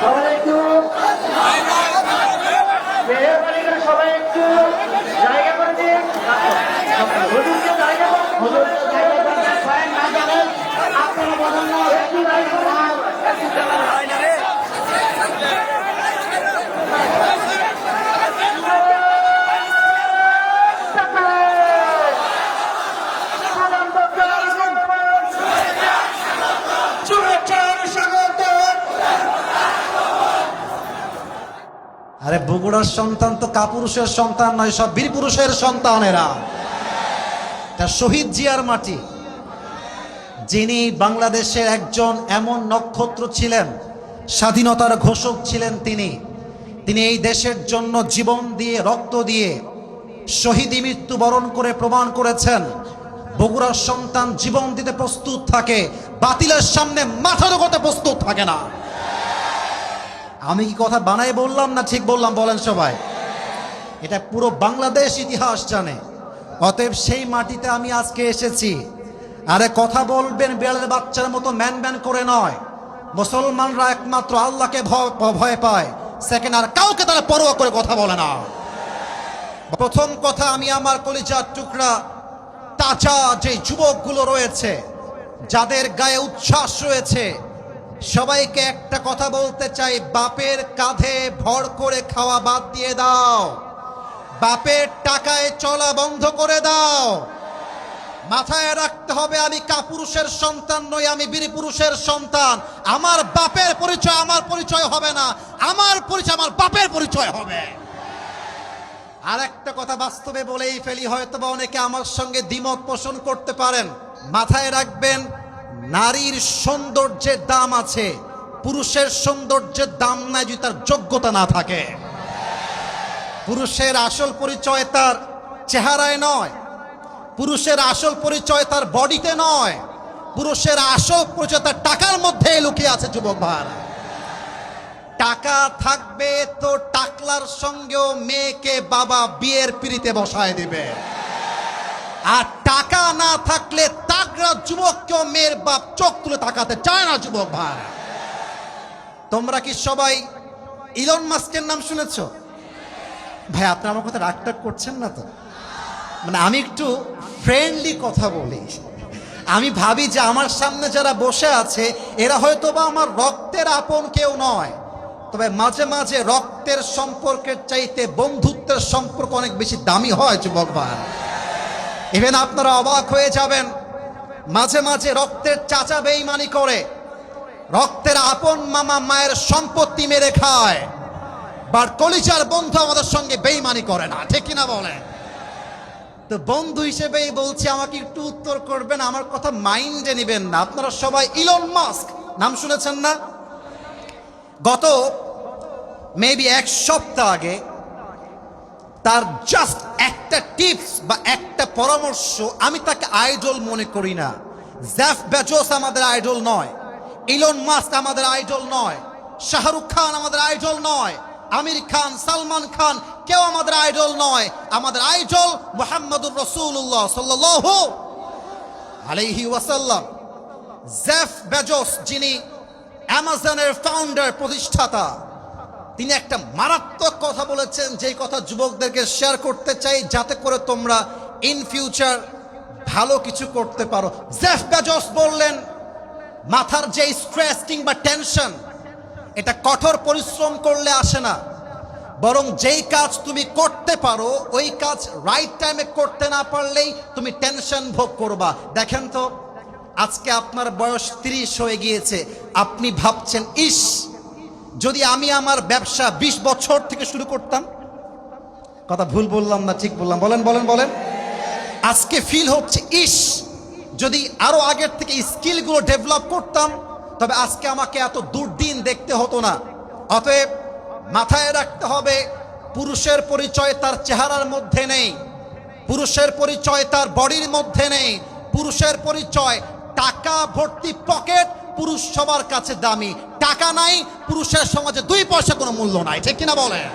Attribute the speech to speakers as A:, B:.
A: সবাই একটু মেহরবানি করে সবাই একটু জায়গা করে দিন হুজুরকে জায়গা করে হুজুরকে জায়গা করে দিন। সবাই না জানেন আপনারা বলেন না একটু জায়গা করে দিন।
B: আরে বগুড়ার সন্তান তো কাপুরুষের সন্তান নয়, সব বীর পুরুষের সন্তান এরা তা শহীদ জিয়ার মাটি। যিনি বাংলাদেশের একজন এমন নক্ষত্র ছিলেন, স্বাধীনতার ঘোষক ছিলেন তিনি। তিনি এই দেশের জন্য জীবন দিয়ে, রক্ত দিয়ে শহীদী মৃত্যু বরণ করে প্রমাণ করেছেন, বগুড়ার সন্তান জীবন দিতে প্রস্তুত থাকে, বাতিলের সামনে মাথা করতে প্রস্তুত থাকে না। আমি কি কথা বানাই বললাম না ঠিক বললাম বলেন সবাই? এটা পুরো বাংলাদেশ ইতিহাস জানে। অতএব সেই মাটিতে আমি আজকে এসেছি। আরে কথা বলবেন বিড়ালের বাচ্চার মতো ম্যান ম্যান করে নয়। মুসলমানরা একমাত্র আল্লাহকে ভয় পায়। সেকেন্ড আর কাউকে তারা পরোয়া করে কথা বলে না। প্রথম কথা আমি আমার কলিজার টুকরা, তাজা যে যুবকগুলো রয়েছে, যাদের গায়ে উচ্ছ্বাস রয়েছে সবাইকে একটা কথা বলতে চাই, বাপের কাঁধে ভর করে খাওয়া বাদ দিয়ে দাও। বাপের টাকায় চলা বন্ধ করে দাও। মাথায় রাখতে হবে, আমি কাপুরুষের সন্তান নই, আমি বীর পুরুষের সন্তান। আমার বাপের পরিচয় আমার পরিচয় হবে না, আমার পরিচয় আমার বাপের পরিচয় হবে। আর একটা কথা বাস্তবে বলেই ফেলি হয়তো বা অনেকে আমার সঙ্গে দ্বিমত পোষণ করতে পারেন। মাথায় রাখবেন নারীর সৌন্দর্যের দাম আছে, পুরুষের সৌন্দর্যের দাম নাই যদি তার যোগ্যতা না থাকে। পুরুষের আসল পরিচয় তার চেহারায় নয়, পুরুষের আসল পরিচয় তার বডিতে নয়, পুরুষের আসল পরিচয় তার টাকার মধ্যে লুকিয়ে আছে, যুবক ভাইরা। টাকা থাকবে তো টাকলার সঙ্গেও মেয়েকে বাবা বিয়ের পিড়িতে বসায় দিবে। আর টাকা না থাকলে তাগড়া যুবককেও মেয়ের বাপ চোখ তুলে তাকাতে চায় না, যুবক ভাই। তোমরা কি সবাই ইলন মাস্কের নাম শুনেছ? ভাই আপনি আমার কথা রাগ টাগ করছেন না তো? মানে আমি একটু ফ্রেন্ডলি কথা বলি। আমি ভাবি যে আমার সামনে যারা বসে আছে, এরা হয়তো বা আমার রক্তের আপন কেউ নয়। তবে মাঝে মাঝে রক্তের সম্পর্কের চাইতে বন্ধুত্বের সম্পর্ক অনেক বেশি দামি হয়, যুবক ভাই। ইভেন আপনারা অবাক হয়ে যাবেন মাঝে মাঝে রক্তের চাচা বেইমানি করে। রক্তের আপন মামা মায়ের সম্পত্তি মেরে খায়। বাট কলিজার বন্ধু আমাদের সঙ্গে বেইমানি করে না, ঠিক কিনা বলেন তো বন্ধু হিসেবেই বলছি, আমাকে একটু উত্তর করবেন, আমার কথা মাইন্ডে নেবেন না। আপনারা সবাই ইলন মাস্ক নাম শুনেছেন না? গত মেবি এক সপ্তাহ আগে তার জাস্ট একটা টিপস বা একটা পরামর্শ আমি তাকে আইডল মনে করি না। জ্যাফ বেজোস আমাদের আইডল নয়। ইলন মাস্ক আমাদের আইডল নয়। শাহরুখ খান আমাদের আইডল নয়। আমির খান, সালমান খান, কেউ আমাদের আইডল নয়। আমাদের আইডল মোহাম্মদুর রসুল্লাহ সাল্লাহ আলাইহি ওয়াসাল্লাম। জ্যাফ বেজোস যিনি অ্যামাজনের ফাউন্ডার প্রতিষ্ঠাতা। তিনি একটা মারাত্মক কথা বলেছেন, যেই কথা যুবকদেরকে শেয়ার করতে চাই, যাতে করে তোমরা ইন ফিউচার ভালো কিছু করতে পারো। জেফ বেজোস বললেন, মাথার যে স্ট্রেস কিংবা টেনশন এটা কঠোর পরিশ্রম করলে আসে না। বরং যেই কাজ তুমি করতে পারো, ওই কাজ রাইট টাইমে করতে না পারলেই তুমি টেনশন ভোগ করবা। দেখেন তো, আজকে আপনার বয়স তিরিশ হয়ে গিয়েছে। আপনি ভাবছেন, ইস যদি আমি আমার ব্যবসা ২০ বছর থেকে শুরু করতাম, কথা ভুল বললাম না, ঠিক বললাম। বলেন বলেন বলেন। আজকে ফিল হচ্ছে, ইস, যদি আরও আগের থেকে স্কিলগুলো ডেভেলপ করতাম, তবে আজকে আমাকে এত দুর্দিন দেখতে হতো না। অতএব মাথায় রাখতে হবে, পুরুষের পরিচয় তার চেহারার মধ্যে নেই। পুরুষের পরিচয় তার বডির মধ্যে নেই। পুরুষের পরিচয় টাকা ভর্তি পকেট পুরুষ সবার কাছে দামি। টাকা নাই, পুরুষের সমাজে দুই পয়সা কোনো মূল্য নাই। ঠিক কিনা বলেন?